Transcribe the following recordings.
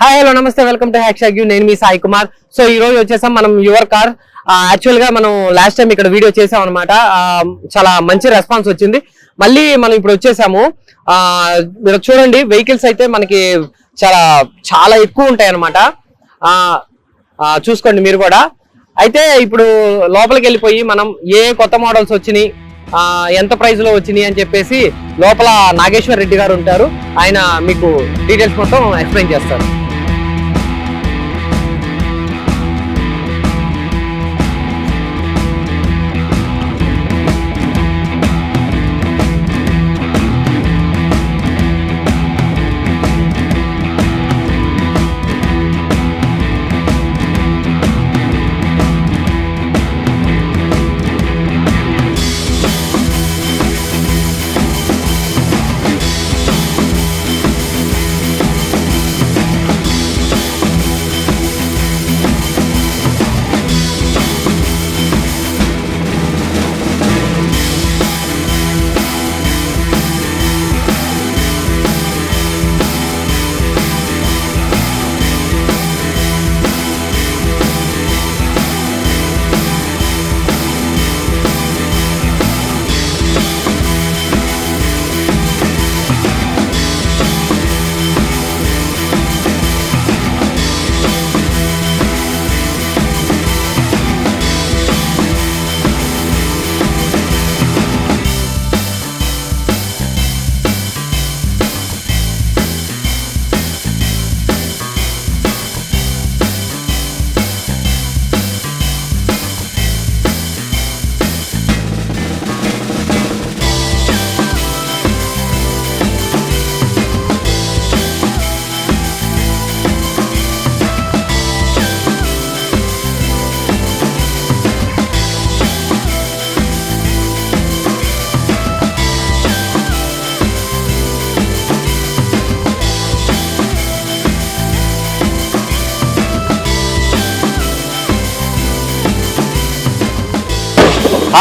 Hi hello నమస్తే welcome to hack you నేను మీ సాయి కుమార్. సో ఈ రోజు వచ్చేసాం మనం యువర్ కార్. Uh, యాక్చువల్గా మనం లాస్ట్ టైం ఇక్కడ వీడియో చేసాం అనమాట um, చాలా మంచి రెస్పాన్స్ వచ్చింది. మళ్ళీ మనం ఇప్పుడు వచ్చేసాము. Uh, మీరు చూడండి వెహికల్స్ అయితే మనకి చాలా చాలా ఎక్కువ ఉంటాయి అనమాట uh, చూసుకోండి మీరు కూడా. అయితే ఇప్పుడు లోపలికి వెళ్ళిపోయి మనం ఏ కొత్త మోడల్స్ వచ్చినాయి ఎంత ప్రైస్లో వచ్చినాయి అని చెప్పేసి లోపల నాగేశ్వర్ రెడ్డి గారు ఉంటారు. ఆయన మీకు డీటెయిల్స్ మొత్తం ఎక్స్ప్లెయిన్ చేస్తారు.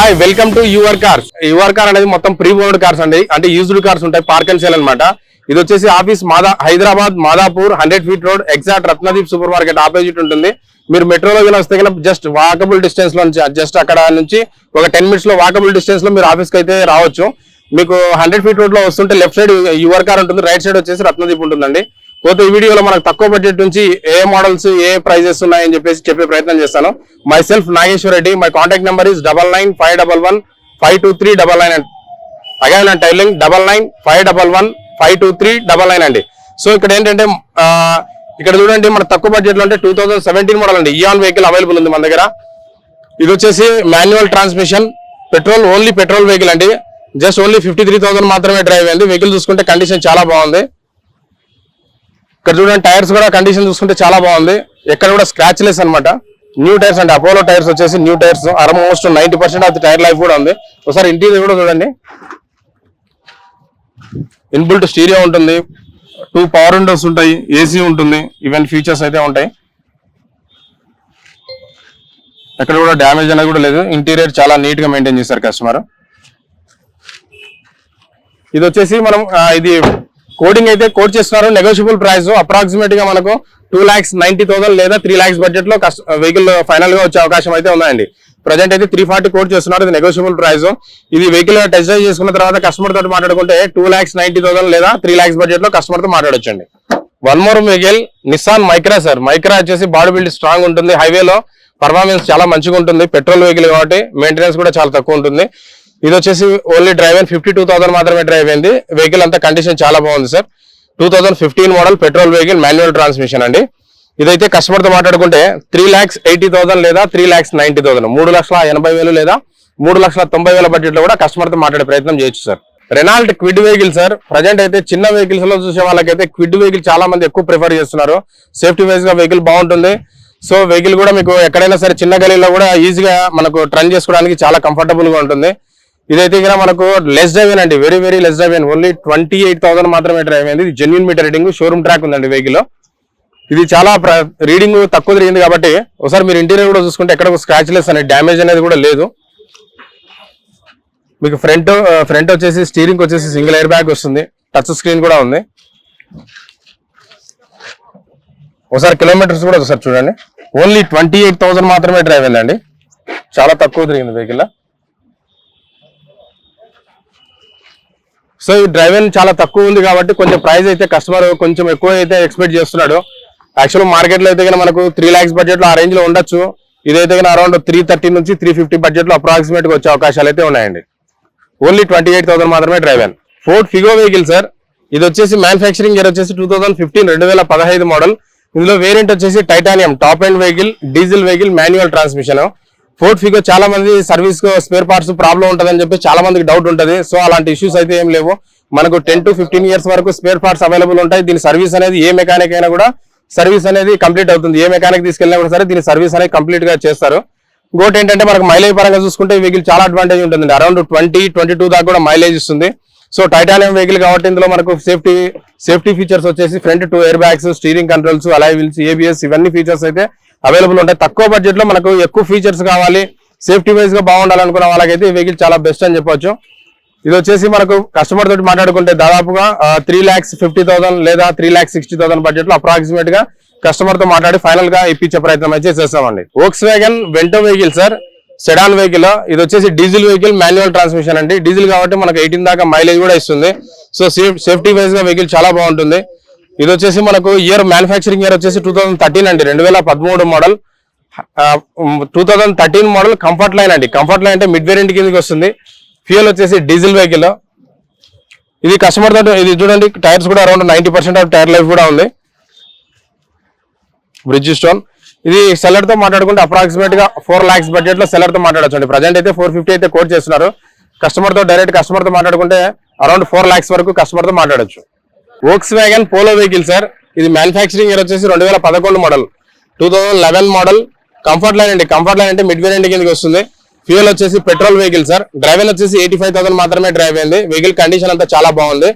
Hi welcome to your cars. Your car అనేది మొత్తం ప్రీ ఓన్డ్ కార్స్ అండి. అంటే యూజ్డ్ కార్స్ ఉంటాయి పార్క్ అండ్ సేల్ అనమాట ఇది వచ్చేసి ఆఫీస్ మాదా Hyderabad Madhapur hundred feet road exact Ratnadeep super market opposite ఉంటుంది. మీరు మెట్రోలో వస్తే కనుక జస్ట్ వాకబుల్ డిస్టెన్స్లో నుంచి జస్ట్ అక్కడ నుంచి ఒక టెన్ మినిట్స్లో వాకబుల్ డిస్టెన్స్లో మీరు ఆఫీస్కి అయితే రావచ్చు. మీకు హండ్రెడ్ ఫీట్ రోడ్లో వస్తుంటే లెఫ్ట్ సైడ్ యువర్ కార్ ఉంటుంది రైట్ సైడ్ వచ్చేసి రత్నదీప్ ఉంటుందండి. పోతే ఈ వీడియోలో మనకు తక్కువ బడ్జెట్ నుంచి ఏ మోడల్స్ ఏ ప్రైజెస్ ఉన్నాయని చెప్పేసి చెప్పే ప్రయత్నం చేస్తాను. Myself Nageswara Reddy. My contact number is double nine five double one five two three double nine again and tailing double nine five double one five two three double nine అండి. So ఇక్కడ ఏంటంటే ఇక్కడ చూడండి మన తక్కువ బడ్జెట్లో అంటే two thousand seventeen model అండి. ఇయాన్ వెహికల్ అవైలబుల్ ఉంది మన దగ్గర. ఇది వచ్చేసి manual transmission petrol only petrol vehicle అండి. Just only fifty three thousand మాత్రమే డ్రైవ్ అయింది. వెహికల్ చూసుకుంటే కండిషన్ చాలా బాగుంది. ఇక్కడ చూడండి టైర్స్ కూడా కండిషన్ చూసుకుంటే చాలా బాగుంది. ఎక్కడ కూడా స్క్రాచ్ లెస్ అనమాట న్యూ టైర్స్ అంటే అపోలో టైర్స్ వచ్చేసి new tyres almost ninety percent of tyre life కూడా ఉంది. ఒకసారి ఇంటీరియర్ కూడా చూడండి. ఇన్బుల్ట్ స్టీరియో ఉంటుంది. టూ పవర్ విండోస్ ఉంటాయి ఏసీ ఉంటుంది. ఈవెన్ ఫీచర్స్ అయితే ఉంటాయి. ఎక్కడ కూడా డ్యామేజ్ అనేది కూడా లేదు. ఇంటీరియర్ చాలా నీట్గా మెయింటైన్ చేశారు కస్టమర్ ఇది వచ్చేసి మనం ఇది కోడింగ్ అయితే కోడ్ చేస్తున్నారు. నెగోషియబుల్ ప్రైస్ అప్రాక్సిమేట్గా మనకు టూ ల్యాక్స్ నైన్టీ థౌసండ్ లేదా త్రీ ల్యాక్స్ బడ్జెట్లో వెహికల్ ఫైనల్ uh, గా వచ్చే అవకాశం అయితే ఉందండి ప్రజెంట్ అయితే త్రీ ఫార్టీ కోడ్ చేస్తున్నారు. ఇది నెగోషియబుల్ ప్రైస్ ఇది వెహికల్ టెస్ట్ డ్రైవ్ చేసుకున్న తర్వాత కస్టమర్ తోటి మాట్లాడుకుంటే టూ ల్యాక్స్ నైన్టీ థౌసండ్ లేదా త్రీ ల్యాక్స్ బడ్జెట్లో కస్టమర్తో మాట్లాడొచ్చండి. One more vehicle Nissan Micra sir Micra వచ్చేసి బాడీ బిల్డ్ స్ట్రాంగ్ ఉంటుంది. హైవేలో పర్ఫార్మెన్స్ చాలా మంచిగా ఉంటుంది. పెట్రోల్ వెహికల్ కాబట్టి మెయింటెనెన్స్ కూడా చాలా తక్కువ ఉంటుంది. ఇది వచ్చేసి ఓన్లీ డ్రైవ్ అయిన ఫిఫ్టీ టూ థౌసండ్ మాత్రమే డ్రైవ్ అయింది. వెహికల్ అంతా కండిషన్ చాలా బాగుంది sir two thousand fifteen model petrol vehicle manual transmission అండి. ఇదైతే కస్టమర్తో మాట్లాడుకుంటే త్రీ ల్యాక్స్ ఎయిటీ థౌసండ్ లేదా త్రీ ల్యాక్స్ నైన్టీ థౌసండ్ మూడు లక్షల ఎనభై వేలు లేదా మూడు లక్షల తొంభై వేల బడ్జెట్లో కూడా కస్టమర్తో మాట్లాడే ప్రయత్నం చేయొచ్చు sir Renault Kwid vehicle sir present అయితే చిన్న వెహికల్స్లో చూసే వాళ్ళకైతే క్విడ్ వెహికల్ చాలా మంది ఎక్కువ ప్రిఫర్ చేస్తున్నారు. సేఫ్టీ వైజ్గా వెహికల్ బాగుంటుంది. సో వెహికల్ కూడా మీకు ఎక్కడైనా సరే చిన్న గలీలో కూడా ఈజీగా మనకు ట్రన్ చేసుకోవడానికి చాలా కంఫర్టబుల్గా ఉంటుంది. ఇదైతే ఇక్కడ మనకు లెస్ డ్రైవ్ అండి. Very very less drive only twenty eight thousand మాత్రమే డ్రైవ్ అయింది. ఇది genuine meter reading showroom track ఉందండి వెహికల్ ఇది చాలా రీడింగ్ తక్కువ తిరిగింది కాబట్టి ఒకసారి మీరు ఇంటీరియర్ కూడా చూసుకుంటే ఎక్కడ స్క్రాచ్ లెస్ అనేది డ్యామేజ్ అనేది కూడా లేదు. మీకు ఫ్రంట్ ఫ్రంట్ వచ్చేసి స్టీరింగ్ వచ్చేసి సింగిల్ ఎయిర్ బ్యాగ్ వస్తుంది. టచ్ స్క్రీన్ కూడా ఉంది. ఒకసారి కిలోమీటర్స్ కూడా ఒకసారి చూడండి. ఓన్లీ ట్వంటీ ఎయిట్ థౌసండ్ మాత్రమే డ్రైవ్ అయిందండి. చాలా తక్కువ తిరిగింది వెహికల్ సో ఈ డ్రైవర్ చాలా తక్కువ ఉంది కాబట్టి కొంచెం ప్రైస్ అయితే కస్టమర్ కొంచెం ఎక్కువ అయితే ఎక్స్పెక్ట్ చేస్తున్నాడు. యాక్చువల్ మార్కెట్లో అయితే కనుక మనకు త్రీ ల్యాక్స్ బడ్జెట్లో ఆ రేంజ్లో ఉండొచ్చు. ఇదైతే కనుక అరౌండ్ త్రీ థర్టీ నుంచి త్రీ ఫిఫ్టీ బడ్జెట్లో అప్రాక్సిమేట్గా అప్రాక్సిమేట్ వచ్చే అవకాశాలు అయితే ఉన్నాయండి. ఓన్లీ ట్వంటీ ఎయిట్ థౌసండ్ మాత్రమే driver Ford Figo vehicle sir ఇది వచ్చేసి మ్యానుఫ్యాక్చరింగ్ ఇయర్ వచ్చేసి టూ థౌసండ్ ఫిఫ్టీన్ రెండు వేల పదహైదు మోడల్ ఇందులో వేరియంట్ వచ్చేసి titanium top and vehicle diesel vehicle manual transmission Ford Figo చాలా మంది సర్వీస్ స్పేర్ పార్ట్స్ ప్రాబ్లం ఉంటుందని చెప్పి చాలా మందికి డౌట్ ఉంటుంది. సో అలాంటి ఇష్యూస్ అయితే ఏం లేవు. మనకు టెన్ టు ఫిఫ్టీన్ ఇయర్స్ వరకు స్పేర్ పార్ట్స్ అవైలబుల్ ఉంటాయి. దీని సర్వీస్ అనేది ఏ మెకానిక్ అయినా కూడా సర్వీస్ అనేది కంప్లీట్ అవుతుంది. ఏ మెకానిక్ తీసుకెళ్ళినా కూడా సరే దీని సర్వీస్ అనేది కంప్లీట్గా చేస్తారు. ఇంకోటి ఏంటంటే మనకు మైలేజ్ పరంగా చూసుకుంటే వెహికల్ చాలా అడ్వాంటేజ్ ఉంటుంది అరౌండ్ ట్వంటీ ట్వంటీ టూ దాకా కూడా మైలేజ్ ఇస్తుంది. సో టైటానియం వెహికల్ కాబట్టి ఇందులో మనకు సేఫ్టీ సేఫ్టీ ఫీచర్స్ వచ్చేసి front two air bags steering controls alloy wheels ABS ఇవన్నీ ఫీచర్స్ అయితే అవైలబుల్ ఉంటాయి. తక్కువ బడ్జెట్లో మనకు ఎక్కువ ఫీచర్స్ కావాలి సేఫ్టీ వైజ్గా బాగుండాలనుకున్న వాళ్ళకైతే ఈ వెహికల్ చాలా బెస్ట్ అని చెప్పొచ్చు. ఇది వచ్చేసి మనకు కస్టమర్ తోటి మాట్లాడుకుంటే దాదాపుగా త్రీ ల్యాక్స్ ఫిఫ్టీ థౌసండ్ లేదా త్రీ ల్యాక్స్ సిక్స్టీ థౌసండ్ బడ్జెట్లో అప్రాక్సిమేట్గా కస్టమర్తో మాట్లాడి ఫైనల్గా ఇప్పించే ప్రయత్నం అయితే చేస్తామండి. Volkswagen Vento vehicle sir sedan vehicle ఇది వచ్చేసి డీజిల్ వెహికల్ మాన్యువల్ ట్రాన్స్మిషన్ అండి. డీజిల్ కాబట్టి మనకు ఎయిటీన్ దాకా మైలేజ్ కూడా ఇస్తుంది. సో సేఫ్టీ వైజ్గా వెహికల్ చాలా బాగుంటుంది. ఇది వచ్చేసి మనకు ఇయర్ మ్యానుఫ్యాక్చరింగ్ ఇయర్ వచ్చేసి టూ థౌసండ్ థర్టీన్ అండి. రెండు వేల పదమూడు model two thousand thirteen model comfort line అండి. కంఫర్ట్ లైన్ అంటే మిడ్ వేరియంట్ కిందకి వస్తుంది. ఫ్యూయల్ వచ్చేసి డీజిల్ వెహికల్ ఇది కస్టమర్ తోటి ఇది చూడండి టైర్స్ కూడా around ninety percent of tyre life కూడా ఉంది. బ్రిడ్జ్ స్టోన్ ఇది సెల్లర్తో మాట్లాడుకుంటే అప్రాక్సిమేట్గా ఫోర్ లాక్స్ బడ్జెట్లో సెల్లర్తో మాట్లాడచ్చు అండి. ప్రజెంట్ అయితే ఫోర్ ఫిఫ్టీ అయితే కోట్ చేస్తున్నారు. కస్టమర్తో డైరెక్ట్ కస్టమర్తో మాట్లాడుకుంటే అరౌండ్ ఫోర్ లాక్స్ వరకు కస్టమర్తో మాట్లాడొచ్చు. Volkswagen Polo vehicle sir ఇది మ్యానుఫ్యాక్చరింగ్ ఇయర్ వచ్చేసి రెండు వేల పదకొండు model two thousand eleven model comfort line అండి. కంఫర్ట్ లైన్ అంటే మిడ్ వేరియంట్ కిందకి వస్తుంది. ఫ్యూయల్ వచ్చేసి పెట్రోల్ వెహికల్ సార్ డ్రైవర్ వచ్చేసి ఎయిటీ ఫైవ్ థౌసండ్ మాత్రమే డ్రైవ్ అయింది. వెహికల్ కండిషన్ అంతా చాలా బాగుంది.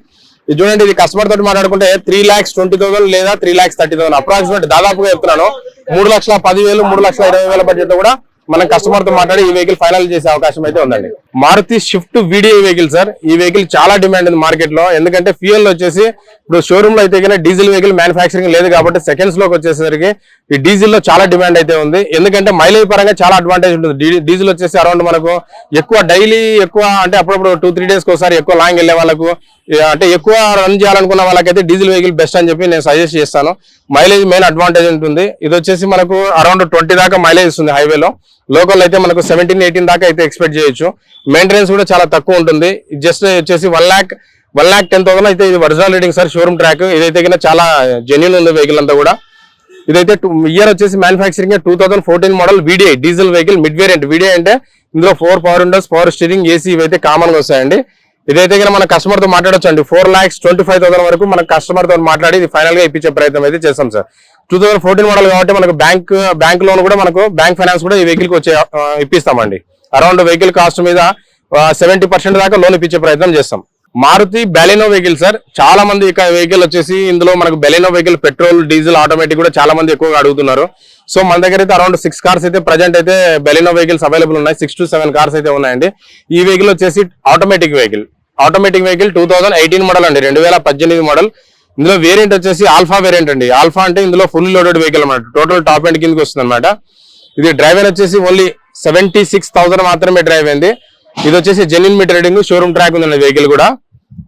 ఇది చూడండి ఇది కస్టమర్ తోటి మాట్లాడుకుంటే త్రీ ల్యాక్స్ ట్వంటీ థౌసండ్ లేదా three lakhs thirty thousand approximate దాదాపుగా చెప్తున్నాను. మూడు లక్షల పదివేలు మూడు లక్షల ఇరవై వేల బడ్జెట్ కూడా మనం కస్టమర్తో మాట్లాడి ఈ వెహికల్ ఫైనల్ చేసే అవకాశం అయితే ఉందండి. Maruti Swift video vehicle sir ఈ వెహికల్ చాలా డిమాండ్ ఉంది మార్కెట్లో ఎందుకంటే ఫ్యూయల్ వచ్చేసి ఇప్పుడు షోరూమ్లో అయితే కన్నా డీజిల్ వెహికల్ మ్యానుఫాక్చరింగ్ లేదు కాబట్టి సెకండ్స్లోకి వచ్చేసరికి ఈ డీజిల్లో చాలా డిమాండ్ అయితే ఉంది. ఎందుకంటే మైలేజ్ పరంగా చాలా అడ్వాంటేజ్ ఉంటుంది. డీజిల్ వచ్చేసి అరౌండ్ మనకు ఎక్కువ డైలీ ఎక్కువ అంటే అప్పుడప్పుడు టూ త్రీ డేస్ ఒకసారి ఎక్కువ లాంగ్ వెళ్ళే వాళ్ళకు అంటే ఎక్కువ రన్ చేయాలనుకున్న వాళ్ళకైతే డీజిల్ వెహికల్ బెస్ట్ అని చెప్పి నేను సజెస్ట్ చేస్తాను. మైలేజ్ మెయిన్ అడ్వాంటేజ్ ఉంటుంది. ఇది వచ్చేసి మనకు అరౌండ్ ట్వంటీ దాకా మైలేజ్ ఇస్తుంది హైవేలో లోకల్ అయితే మనకు సెవెంటీన్ ఎయిటీన్ దాకా అయితే ఎక్స్పెక్ట్ చేయొచ్చు. మెయింటెనెన్స్ కూడా చాలా తక్కువ ఉంటుంది. జస్ట్ వచ్చేసి one lakh one lakh ten thousand అయితే ఇది original reading sir showroom track ఇదైతే చాలా జెన్యున్ ఉంది వెహికల్ అంతా కూడా. ఇదైతే ఇయర్ వచ్చేసి manufacturing two thousand fourteen model VDI diesel vehicle mid variant VDI అంటే ఇందులో four power windows power steering AC ఇవైతే కామన్గా వస్తాయండి. ఇదైతే కనుక మన కస్టమర్తో మాట్లాడొచ్చు అండి four lakhs twenty five thousand వరకు మన కస్టమర్తో మాట్లాడి ఇది ఫైనల్గా ఇప్పించే ప్రయత్నం అయితే చేస్తాం sir two thousand fourteen model కాబట్టి మనకు బ్యాంక్ బ్యాంక్ లోన్ కూడా మనకు బ్యాంక్ ఫైనాన్స్ కూడా ఈ వెహికల్కి వచ్చే ఇప్పిస్తామండి. అరౌండ్ వెహికల్ కాస్ట్ మీద సెవెంటీ పర్సెంట్ దాకా లోన్ ఇప్పించే ప్రయత్నం చేస్తాం. మారుతి బెలినో వెహికల్ సార్ చాలా మంది ఇక వెహికల్ వచ్చేసి ఇందులో మనకు Baleno vehicle petrol diesel automatic కూడా చాలా మంది ఎక్కువగా అడుగుతున్నారు. సో మన దగ్గర అయితే అరౌండ్ సిక్స్ కార్స్ అయితే ప్రజెంట్ అయితే బెలినో వెహికల్స్ అవైలబుల్ ఉన్నాయి. సిక్స్ టు సెవెన్ కార్స్ అయితే ఉన్నాయండి. ఈ వెహికల్ వచ్చేసి automatic vehicle automatic vehicle two thousand eighteen model అండి. రెండు వేల పద్దెనిమిది మోడల్ ఇందులో వేరియంట్ వచ్చేసి ఆల్ఫా వేరియంట్ అండి. ఆల్ఫా అంటే ఇందులో ఫుల్ లోడెడ్ వెహికల్ అనమాట టోటల్ టాప్ ఎండ్ కిందకి వస్తుంది అనమాట ఇది డ్రైవర్ వచ్చేసి ఓన్లీ సెవెంటీ సిక్స్ థౌసండ్ మాత్రమే డ్రైవ్ అయింది ఇది వచ్చేసి genuine meter reading showroom track ఉందండి వెహికల్ కూడా.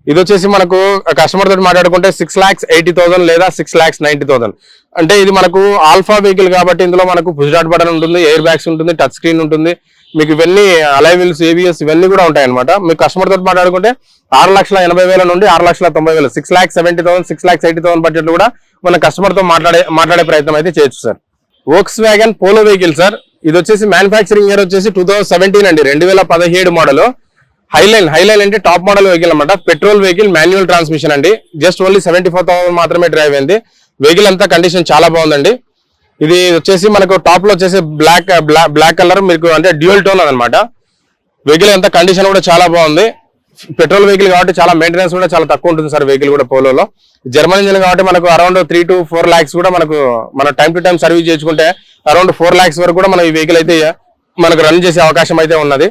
ఇది వచ్చేసి మనకు కస్టమర్ తోటి మాట్లాడుకుంటే సిక్స్ లాక్స్ ఎయిటీ థౌసండ్ లేదా సిక్స్ లాక్స్ నైన్టీ థౌసండ్ అంటే ఇది మనకు ఆల్ఫా వెహికల్ కాబట్టి ఇందులో మనకు పుష్ డాట్ బటన్ ఉంటుంది ఎయిర్ బ్యాగ్స్ ఉంటుంది టచ్ స్క్రీన్ ఉంటుంది. మీకు ఇవన్నీ అలైవిల్స్ ఏబిఎస్ ఇవన్నీ కూడా ఉంటాయి అనమాట మీకు కస్టమర్ తోటి మాట్లాడుకుంటే ఆరు లక్షల ఎనభై వేల నుండి ఆరు లక్షల తొంభై వేలు six lakh seventy thousand six lakh eighty thousand budget కూడా మన కస్టమర్తో మాట్లాడే మాట్లాడే ప్రయత్నం అయితే చేయొచ్చు sir Volkswagen Polo vehicle sir ఇది వచ్చేసి మ్యానుఫ్యాక్చరింగ్ ఇయర్ వచ్చేసి టూ థౌసండ్ సెవెంటీన్ అండి. రెండు వేల పదిహేడు మోడల్ హైలైన్ హైలైన్ అంటే టాప్ మోడల్ వెహికల్ అనమాట పెట్రోల్ వెహికల్ మాన్యువల్ ట్రాన్స్మిషన్ అండి. Just only seventy four thousand మాత్రమే డ్రైవ్ అయింది. వెహికల్ అంతా కండిషన్ చాలా బాగుందండి. ఇది వచ్చేసి మనకు టాప్లో వచ్చేసి బ్లాక్ బ్లాక్ కలర్ మీకు అంటే డ్యూయల్ టోన్ అనమాట వెహికల్ అంతా కండిషన్ కూడా చాలా బాగుంది. పెట్రోల్ వెహికల్ కాబట్టి చాలా మెయింటెనెన్స్ కూడా చాలా తక్కువ ఉంటుంది సార్ వెహికల్ కూడా పోలోలో జర్మన్ ఇంజిన్ కాబట్టి మనకు around three to four lakhs కూడా మనకు మన టైం టు టైం సర్వీస్ చేసుకుంటే అరౌండ్ ఫోర్ లాక్స్ వరకు కూడా మనం ఈ వెహికల్ అయితే మనకు రన్ చేసే అవకాశం అయితే ఉన్నది.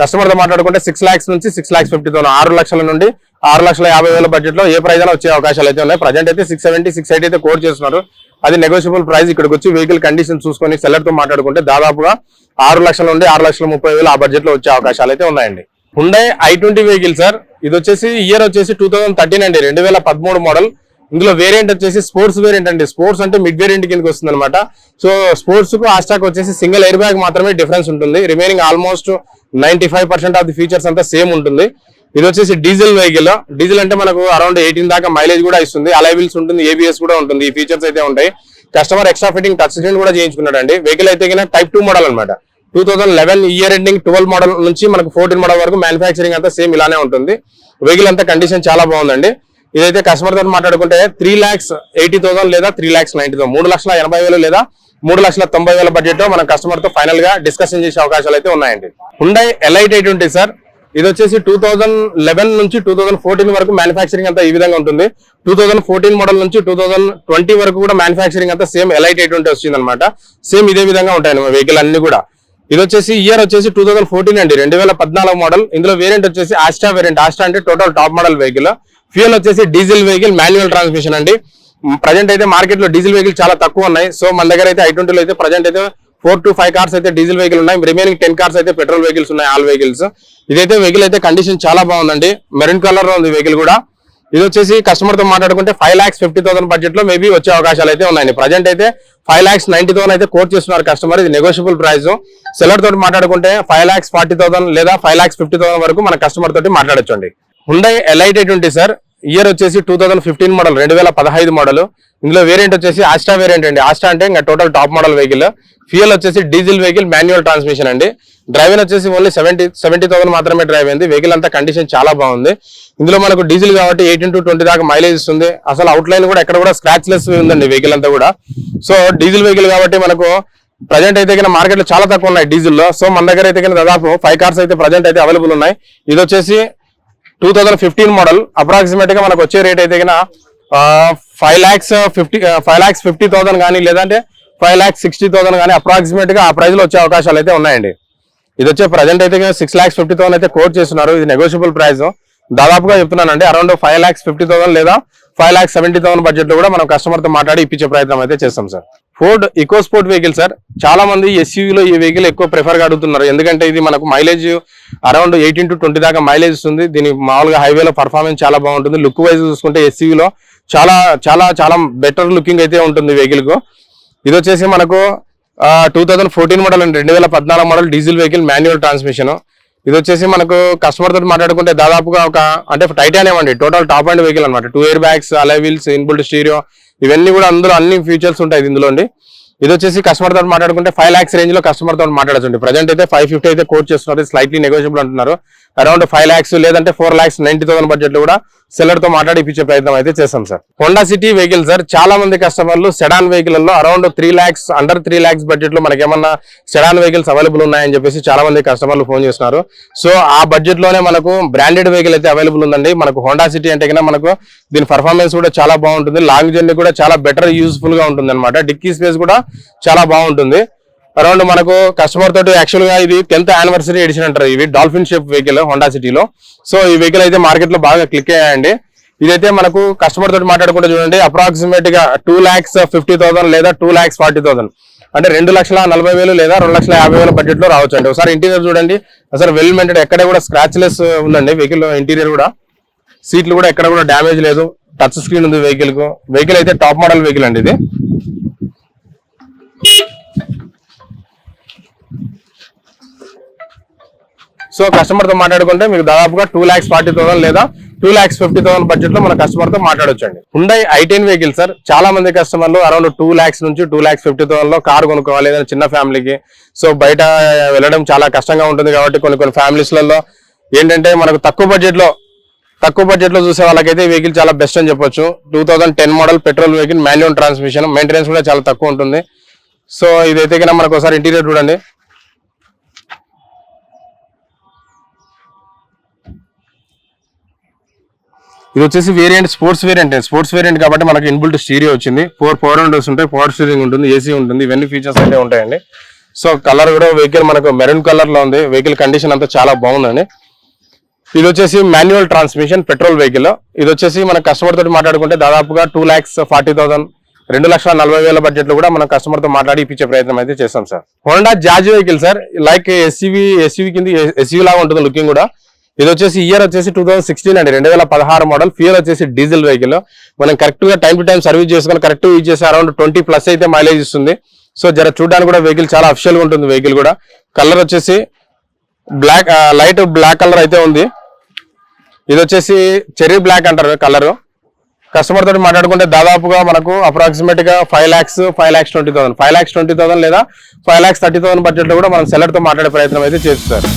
కస్టమర్తో మాట్లాడుకుంటే సిక్స్ లాక్స్ నుంచి సిక్స్ లాక్స్ ఫిఫ్టీ థౌసండ్ ఆరు లక్షల నుండి ఆరు లక్షల యాభై వేల బడ్జెట్లో ఏ ప్రైజ్ అయినా వచ్చే అవకాశాలు అయితే ఉన్నాయి. ప్రజెంట్ అయితే సిక్స్ సెవెంటీ సిక్స్ ఎయిటీ అయితే కోట్ చేస్తున్నారు. అది నెగోషియబుల్ ప్రైస్ ఇక్కడికి వచ్చి వెహికల్ కండిషన్ చూసుకొని సెల్లర్తో మాట్లాడుకుంటే దాదాపుగా ఆరు లక్షల నుండి ఆరు లక్షల ముప్పై వేలు ఆ బడ్జెట్లో వచ్చే అవకాశాలు అయితే ఉన్నాయండి. Hyundai I twenty vehicle sir ఇది వచ్చేసి ఇయర్ వచ్చేసి టూ థౌసండ్ థర్టీన్ అండి. రెండు వేల పదమూడు మోడల్ ఇందులో వేరియంట్ వచ్చేసి స్పోర్ట్స్ వేరియంట్ అండి. స్పోర్ట్స్ అంటే మిడ్ వేరియంట్ కిందకి వస్తుంది అనమాట సో స్పోర్ట్స్కు ఆస్టాక్ వచ్చేసి సింగిల్ ఎయిర్ బ్యాగ్ మాత్రమే డిఫరెన్స్ ఉంటుంది. Remaining almost ninety five percent of the features అంతా సేమ్ ఉంటుంది. ఇది వచ్చేసి డీజిల్ వెహికల్. డీజిల్ అంటే మనకు అరౌండ్ ఎయిటీన్ దాకా మైలేజ్ కూడా ఇస్తుంది. అలైవిల్స్ ఉంటుంది ఏబిఎస్ కూడా ఉంటుంది. ఈ ఫీచర్స్ అయితే ఉంటాయి. Customer extra fitting touch screen కూడా చేయించుకున్నాడు అండి వెహికల్ అయితే టైప్ టూ మోడల్ అనమాట two thousand eleven year ending twelve model నుంచి మనకు ఫోర్టీన్ మోడల్ వరకు మ్యానుఫాక్చరింగ్ అంతా సేమ్ ఇలానే ఉంటుంది. వెహికల్ అంతా కండిషన్ చాలా బాగుందండి. ఇదైతే కస్టమర్తో మాట్లాడుకుంటే త్రీ ల్యాక్స్ ఎయిటీ థౌసండ్ లేదా త్రీ ల్యాక్స్ నైన్టీ థౌసండ్ మూడు లక్షల ఎనభై వేలు లేదా మూడు లక్షల తొంభై వేల బడ్జెట్లో మన కస్టమర్తో ఫైనల్గా డిస్కషన్ చేసే అవకాశాలు అయితే ఉన్నాయండి. హుండై ఎలైట్ ఎయిట్ ఉంటుంది సార్ ఇది వచ్చేసి టూ థౌసండ్ లెవెన్ నుంచి టూ థౌసండ్ ఫోర్టీన్ వరకు మ్యానుఫ్యాక్చరింగ్ అంతా ఈ విధంగా ఉంటుంది. టూ థౌసండ్ ఫోర్టీన్ మోడల్ నుంచి టూ థౌసండ్ ట్వంటీ వరకు కూడా మ్యానుఫ్యాక్చరింగ్ అంతా సేమ్ ఎలైట్ ఎయిట్ వచ్చింది అనమాట సేమ్ ఇదే విధంగా ఉంటాయి వెహికల్ అన్ని కూడా. ఇది వచ్చేసి ఇయర్ వచ్చేసి టూ థౌసండ్ ఫోర్టీన్ అండి. రెండు వేల పద్నాలుగు మోడల్ ఇందులో వేరియంట్ వచ్చేసి ఆస్టా వేరియంట్ ఆస్టా అంటే total top model vehicle fuel వచ్చేసి డీజిల్ వెహికల్ మాన్యువల్ ట్రాన్స్మిషన్ అండి. Hmm, ప్రజెంట్ అయితే మార్కెట్లో డీజిల్ వెహికల్ చాలా తక్కువ ఉన్నాయి. సో మన దగ్గర అయితే ఐ ట్వంటీలో అయితే ప్రజెంట్ అయితే ఫోర్ టు ఫైవ్ కార్స్ అయితే డీజిల్ వెహికల్ ఉన్నాయి. రిమైనింగ్ టెన్ కార్స్ అయితే పెట్రోల్ వెహికల్స్ ఉన్నాయి ఆల్ వెహికల్స్. ఇదైతే వెహికల్ అయితే కండిషన్ చాలా బాగుందండి. మెరూన్ కలర్లో ఉంది వెహికల్ కూడా. ఇది వచ్చేసి కస్టమర్తో మాట్లాడుకుంటే ఫైవ్ లాక్స్ ఫిఫ్టీ థౌసండ్ బడ్జెట్లో మేబీ వచ్చే అవకాశాలు అయితే ఉన్నాయి ప్రజెంట్ అయితే ఫైవ్ లాక్స్ నైన్టీ థౌసండ్ అయితే కోట్ చేస్తున్నారు కస్టమర్. ఇది నెగోషియబుల్ ప్రైస్ సెలర్ తోటి మాట్లాడుకుంటే ఫైవ్ లాక్స్ ఫార్టీ థౌసండ్ లేదా ఫైవ్ లాక్స్ ఫిఫ్టీ థౌసండ్ వరకు మన కస్టమర్ తోటి మాట్లాడొచ్చండి. Hyundai Elite twenty sir year వచ్చేసి టూ థౌసండ్ ఫిఫ్టీన్ మోడల్ రెండు వేల పదహైదు మోడల్. ఇందులో వేరియంట్ వచ్చేసి ఆస్టా వేరియంట్ అండి. ఆస్టా అంటే ఇంకా total top model vehicle fuel వచ్చేసి డీజిల్ వెహికల్ మాన్యువల్ ట్రాన్స్మిషన్ అండి. డ్రైవింగ్ వచ్చేసి ఓన్లీ సెవెంటీ సెవెంటీ థౌసండ్ మాత్రమే డ్రైవ్ అయింది. వెహికల్ అంతా కండిషన్ చాలా బాగుంది. ఇందులో మనకు డీజిల్ కాబట్టి ఎయిటీన్ టు ట్వంటీ దాకా మైలేజ్ ఇస్తుంది. అసలు అవుట్ లైన్ కూడా ఎక్కడ కూడా స్క్రాచ్ లెస్ ఉందండి వెహికల్ అంతా కూడా. సో డీజిల్ వెహికల్ కాబట్టి మనకు ప్రజెంట్ అయితే కన్నా మార్కెట్లో చాలా తక్కువ ఉన్నాయి డీజిల్లో. సో మన దగ్గర అయితే కన్నా దాదాపు ఫైవ్ కార్స్ అయితే ప్రజెంట్ అయితే అవైలబుల్ ఉన్నాయి. ఇది వచ్చేసి టూ థౌసండ్ ఫిఫ్టీన్ మోడల్ అప్రాక్సిమేట్గా మనకు వచ్చే రేట్ అయితే కన్నా five lakhs fifty five lakhs fifty thousand కానీ లేదంటే ఫైవ్ లాక్స్ సిక్స్టీ థౌసండ్ కానీ అప్రాక్సిమేట్గా ఆ ప్రైస్లో వచ్చే అవకాశాలు అయితే ఉన్నాయండి. ఇది వచ్చే ప్రజెంట్ అయితే సిక్స్ లాక్స్ ఫిఫ్టీ థౌసండ్ అయితే కోట్ చేస్తున్నారు. ఇది నెగోషియబుల్ ప్రైస్ దాదాపుగా చెప్తున్నానండి around five lakhs fifty thousand లేదా ఫైవ్ ల్యాక్స్ సెవెంటీ థౌసండ్ బడ్జెట్లో కూడా మనం కస్టమర్తో మాట్లాడి ఇప్పించే ప్రయత్నం అయితే చేస్తాం sir. Ford EcoSport vehicle sir. చాలా మంది SUV లో ఈ వెహికల్ ఎక్కువ ప్రిఫర్గా అడుగుతున్నారు. ఎందుకంటే ఇది మనకు mileage around eighteen to twenty దాకా మైలేజ్ ఉంది దీని మామూలుగా హైవేలో పర్ఫార్మెన్స్ చాలా బాగుంటుంది. లుక్ వైజ్ చూసుకుంటే SUV లో చాలా చాలా చాలా బెటర్ లుకింగ్ అయితే ఉంటుంది వెహికల్కు ఇది వచ్చేసి మనకు టూ థౌసండ్ ఫోర్టీన్ మోడల్ అండి. రెండు వేల పద్నాలుగు model diesel vehicle manual transmission ఇది వచ్చేసి మనకు కస్టమర్ తోటి మాట్లాడుకుంటే దాదాపుగా ఒక అంటే టైటానియం అండి. టోటల్ టాప్ అండ్ వెహికల్ అనమాట two air bags alloy wheels inbuilt stereo ఇవన్నీ కూడా అందులో అన్ని ఫీచర్స్ ఉంటాయి ఇందులో అండి. ఇది వచ్చేసి కస్టమర్ తోటి మాట్లాడుకుంటే ఫైవ్ ల్యాక్స్ రేంజ్లో కస్టమర్ తోటి మాట్లాడచ్చు ప్రజెంట్ అయితే ఫైవ్ ఫిఫ్టీ అయితే కోట్ చేస్తున్నారు. స్లైట్లీ నెగోషియబుల్ అంటున్నారు. అరౌండ్ ఫైవ్ ల్యాక్స్ లేదంటే ఫోర్ ల్యాక్స్ నైన్టీ థౌసండ్ బడ్జెట్లో కూడా సెల్లర్తో మాట్లాడి ఇప్పించే ప్రయత్నం అయితే చేస్తాం sir. Honda City vehicle sir. చాలా మంది కస్టమర్లు సెడాన్ వెహికల్లో around three lakhs under three lakhs బడ్జెట్లో మనకేమన్నా సెడాన్ వెహికల్స్ అవైలబుల్ ఉన్నాయని చెప్పేసి చాలా మంది కస్టమర్లు ఫోన్ చేస్తున్నారు. సో ఆ బడ్జెట్లోనే మనకు బ్రాండెడ్ వెహికల్ అయితే అవైలబుల్ ఉందండి. మనకు హోండా సిటీ అంటే కన్నా మనకు దీని పర్ఫార్మెన్స్ కూడా చాలా బాగుంటుంది. లాంగ్ జర్నీ కూడా చాలా బెటర్ యూస్ఫుల్గా ఉంటుంది అనమాట డిక్కీ స్పేస్ కూడా చాలా బాగుంటుంది. అరౌండ్ మనకు కస్టమర్ తోటి యాక్చువల్గా ఇది టెన్త్ యానివర్సరీ ఎడిషన్ అంటారు ఇవి డాల్ఫిన్ షేప్ వెహికల్ హోండా సిటీలో సో ఈ వెహికల్ అయితే మార్కెట్లో బాగా క్లిక్ అయ్యాయండి. ఇదైతే మనకు కస్టమర్ తోటి మాట్లాడుకుంటే చూడండి అప్రాక్సిమేట్గా టూ లాక్స్ ఫిఫ్టీ థౌసండ్ లేదా టూ లాక్స్ ఫార్టీ థౌసండ్ అంటే రెండు లక్షల నలభై వేలు లేదా రెండు లక్షల యాభై వేల బడ్జెట్లో రావచ్చు అండి ఒకసారి ఇంటీరియర్ చూడండి. అసలు వెల్ మెయింటెడ్ ఎక్కడ కూడా స్క్రాచ్ లెస్ ఉందండి వెహికల్ ఇంటీరియర్ కూడా. సీట్లు కూడా ఎక్కడ కూడా డ్యామేజ్ లేదు. టచ్ స్క్రీన్ ఉంది వెహికల్కు. వెహికల్ అయితే టాప్ మోడల్ వెహికల్ అండి ఇది. సో కస్టమర్తో మాట్లాడుకుంటే మీకు దాదాపుగా టూ ల్యాక్స్ ఫార్టీ థౌసండ్ లేదా టూ ల్యాక్స్ ఫిఫ్టీ థౌసండ్ బడ్జెట్లో మన కస్టమర్తో మాట్లాడొచ్చండి. Hyundai i ten vehicle sir చాలా మంది కస్టమర్లు అరౌండ్ టూ ల్యాక్స్ నుంచి టూ ల్యాక్స్ ఫిఫ్టీ థౌసండ్లో కార్ కొనుక్కోవాలి ఏదైనా చిన్న ఫ్యామిలీకి సో బయట వెళ్ళడం చాలా కష్టంగా ఉంటుంది కాబట్టి కొన్ని కొన్ని ఫ్యామిలీస్లలో ఏంటంటే మనకు తక్కువ బడ్జెట్లో తక్కువ బడ్జెట్లో చూసే వాళ్ళకైతే వెహికల్ చాలా బెస్ట్ అని చెప్పొచ్చు. Two thousand ten model petrol vehicle manual transmission maintenance కూడా చాలా తక్కువ ఉంటుంది. సో ఇదైతే కన్నా మనకు ఒకసారి ఇంటీరియర్ చూడండి. ఇది వచ్చేసి variant sports variant sports variant కాబట్టి మనకి ఇన్బుల్ట్ స్టీరియో వచ్చింది. ఫోర్ పవర్ విండోస్ ఉంటాయి పవర్ స్టీరింగ్ ఉంటుంది ఏసీ ఉంటుంది ఇవన్నీ ఫీచర్స్ అయితే ఉంటాయండి. సో కలర్ కూడా వెహికల్ మనకు మెరూన్ కలర్లో ఉంది. వెహికల్ కండిషన్ అంతా చాలా బాగుందండి. ఇది వచ్చేసి మాన్యువల్ ట్రాన్స్మిషన్ పెట్రోల్ వెహికల్ ఇది వచ్చేసి మన కస్టమర్ తోటి మాట్లాడుకుంటే దాదాపుగా టూ ల్యాక్స్ ఫార్టీ థౌసండ్ రెండు లక్షల నలభై వేల బడ్జెట్లో కూడా మనం కస్టమర్తో మాట్లాడి ఇప్పించే ప్రయత్నం అయితే చేస్తాం sir Honda Jazz vehicle sir like SUV SUV కింద ఎస్సీవీ లాగా ఉంటుంది లుకింగ్ కూడా. ఇది వచ్చేసి ఇయర్ వచ్చేసి టూ థౌసండ్ సిక్స్టీన్ అండి. రెండు వేల పదహారు మోడల్ ఫ్యూల్ వచ్చేసి డీజిల్ వెహికల్ మనం కరెక్ట్గా టైం టు టైం సర్వీస్ చేసుకొని కరెక్ట్ యూజ్ చేసి అరౌండ్ ట్వంటీ ప్లస్ అయితే మైలేజ్ ఇస్తుంది. సో జర చూడడానికి కూడా వెహికల్ చాలా అఫిషియల్గా ఉంటుంది వెహికల్ కూడా. కలర్ వచ్చేసి బ్లాక్ లైట్ బ్లాక్ కలర్ అయితే ఉంది. ఇది వచ్చేసి చెర్రీ బ్లాక్ అంటారు కలర్ కస్టమర్ తోటి మాట్లాడుకుంటే దాదాపుగా మనకు అప్రాక్సిమేట్గా five lakhs five lakhs twenty thousand five lakhs twenty thousand లేదా ఫైవ్ లాక్స్ థర్టీ థౌసండ్ బడ్జెట్లో కూడా మనం సెలర్తో మాట్లాడే ప్రయత్నం అయితే చేస్తారు.